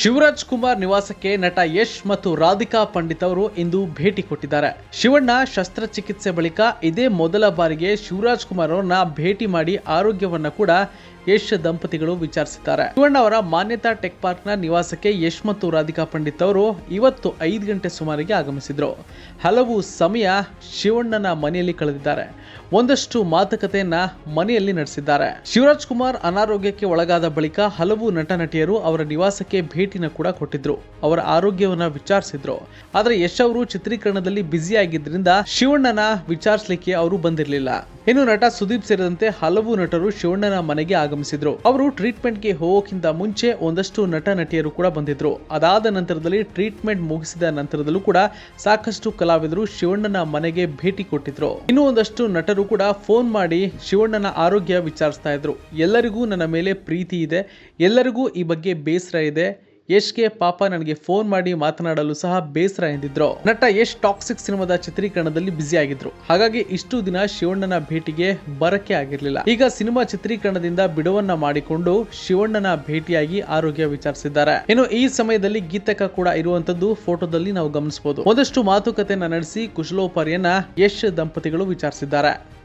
ಶಿವರಾಜ್ ಕುಮಾರ್ ನಿವಾಸಕ್ಕೆ ನಟ ಯಶ್ ಮತ್ತು ರಾಧಿಕಾ ಪಂಡಿತ್ ಅವರು ಇಂದು ಭೇಟಿ ಕೊಟ್ಟಿದ್ದಾರೆ. ಶಿವಣ್ಣ ಶಸ್ತ್ರಚಿಕಿತ್ಸೆ ಬಳಿಕ ಇದೇ ಮೊದಲ ಬಾರಿಗೆ ಶಿವರಾಜ್ ಕುಮಾರ್ ಅವರನ್ನ ಭೇಟಿ ಮಾಡಿ ಆರೋಗ್ಯವನ್ನ ಕೂಡ ಯಶ್ ದಂಪತಿಗಳು ವಿಚಾರಿಸಿದ್ದಾರೆ. ಶಿವಣ್ಣ ಅವರ ಮಾನ್ಯತಾ ಟೆಕ್ ಪಾರ್ಕ್ನ ನಿವಾಸಕ್ಕೆ ಯಶ್ ಮತ್ತು ರಾಧಿಕಾ ಪಂಡಿತ್ ಅವರು ಇವತ್ತು ಐದು ಗಂಟೆ ಸುಮಾರಿಗೆ ಆಗಮಿಸಿದ್ರು. ಹಲವು ಸಮಯ ಶಿವಣ್ಣನ ಮನೆಯಲ್ಲಿ ಕಳೆದಿದ್ದಾರೆ. ಒಂದಷ್ಟು ಮಾತುಕತೆಯನ್ನ ಮನೆಯಲ್ಲಿ ನಡೆಸಿದ್ದಾರೆ. ಶಿವರಾಜ್ ಕುಮಾರ್ ಅನಾರೋಗ್ಯಕ್ಕೆ ಒಳಗಾದ ಬಳಿಕ ಹಲವು ನಟ ನಟಿಯರು ಅವರ ನಿವಾಸಕ್ಕೆ ಭೇಟಿನ ಕೂಡ ಕೊಟ್ಟಿದ್ರು. ಅವರ ಆರೋಗ್ಯವನ್ನ ವಿಚಾರಿಸಿದ್ರು. ಆದರೆ ಯಶ್ ಅವರು ಚಿತ್ರೀಕರಣದಲ್ಲಿ ಬ್ಯುಸಿ ಆಗಿದ್ರಿಂದ ಶಿವಣ್ಣನ ವಿಚಾರಿಸಲಿಕ್ಕೆ ಅವರು ಬಂದಿರಲಿಲ್ಲ. ಇನ್ನು ನಟ ಸುದೀಪ್ ಸೇರಿದಂತೆ ಹಲವು ನಟರು ಶಿವಣ್ಣನ ಮನೆಗೆ ಆಗಮಿಸಿದ್ರು. ಅವರು ಟ್ರೀಟ್ಮೆಂಟ್ಗೆ ಹೋಗೋಕ್ಕಿಂತ ಮುಂಚೆ ಒಂದಷ್ಟು ನಟ ನಟಿಯರು ಕೂಡ ಬಂದಿದ್ರು. ಅದಾದ ನಂತರದಲ್ಲಿ ಟ್ರೀಟ್ಮೆಂಟ್ ಮುಗಿಸಿದ ನಂತರದಲ್ಲೂ ಕೂಡ ಸಾಕಷ್ಟು ಕಲಾವಿದರು ಶಿವಣ್ಣನ ಮನೆಗೆ ಭೇಟಿ ಕೊಟ್ಟಿದ್ರು. ಇನ್ನು ಒಂದಷ್ಟು ನಟರು ಕೂಡ ಫೋನ್ ಮಾಡಿ ಶಿವಣ್ಣನ ಆರೋಗ್ಯ ವಿಚಾರಿಸ್ತಾ ಇದ್ರು. ಎಲ್ಲರಿಗೂ ನನ್ನ ಮೇಲೆ ಪ್ರೀತಿ ಇದೆ. ಎಲ್ಲರಿಗೂ ಈ ಬಗ್ಗೆ ಬೇಸರ ಇದೆ. ಯಶ್ಗೆ ಪಾಪ ನನಗೆ ಫೋನ್ ಮಾಡಿ ಮಾತನಾಡಲು ಸಹ ಬೇಸರ ಎಂದಿದ್ರು. ನಟ ಯಶ್ ಟಾಕ್ಸಿಕ್ ಸಿನಿಮಾದ ಚಿತ್ರೀಕರಣದಲ್ಲಿ ಬ್ಯುಸಿ ಆಗಿದ್ರು. ಹಾಗಾಗಿ ಇಷ್ಟು ದಿನ ಶಿವಣ್ಣನ ಭೇಟಿಗೆ ಬರಕ್ಕೆ ಆಗಿರಲಿಲ್ಲ. ಈಗ ಸಿನಿಮಾ ಚಿತ್ರೀಕರಣದಿಂದ ಬಿಡುವನ್ನ ಮಾಡಿಕೊಂಡು ಶಿವಣ್ಣನ ಭೇಟಿಯಾಗಿ ಆರೋಗ್ಯ ವಿಚಾರಿಸಿದ್ದಾರೆ. ಇನ್ನು ಈ ಸಮಯದಲ್ಲಿ ಗೀತಕ ಕೂಡ ಇರುವಂತದ್ದು ಫೋಟೋದಲ್ಲಿ ನಾವು ಗಮನಿಸಬಹುದು. ಒಂದಷ್ಟು ಮಾತುಕತೆಯನ್ನ ನಡೆಸಿ ಕುಶಲೋಪಾರಿಯನ್ನ ಯಶ್ ದಂಪತಿಗಳು ವಿಚಾರಿಸಿದ್ದಾರೆ.